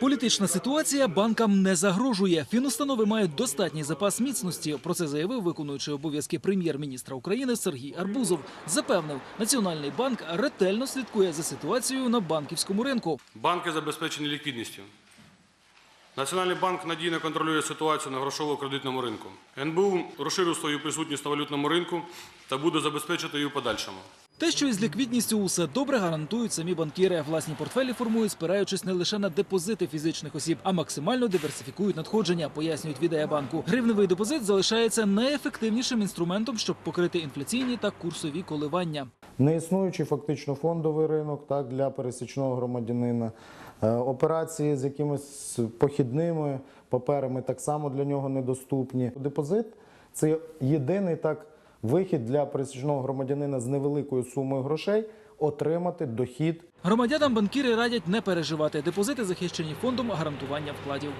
Політична ситуація банкам не загрожує. Фінустанови мають достатній запас міцності. Про це заявив виконуючий обов'язки прем'єр-міністра України Сергій Арбузов. Запевнив, Національний банк ретельно слідкує за ситуацією на банківському ринку. Банки забезпечені ліквідністю. Національний банк надійно контролює ситуацію на грошово-кредитному ринку. НБУ розширив свою присутність на валютному ринку та буде забезпечити її в подальшому. Те, що із ліквідністю усе добре, гарантують самі банкіри. Власні портфелі формують, спираючись не лише на депозити фізичних осіб, а максимально диверсифікують надходження, пояснюють від банку. Гривневий депозит залишається найефективнішим інструментом, щоб покрити інфляційні та курсові коливання. Неіснуючий фактично фондовий ринок так, для пересічного громадянина. Е, Операції з якимись похідними паперами так само для нього недоступні. Депозит це єдиний так вихід для пересічного громадянина з невеликою сумою грошей отримати дохід Громадянам банкіри радять не переживати. Депозити захищені фондом гарантування вкладів.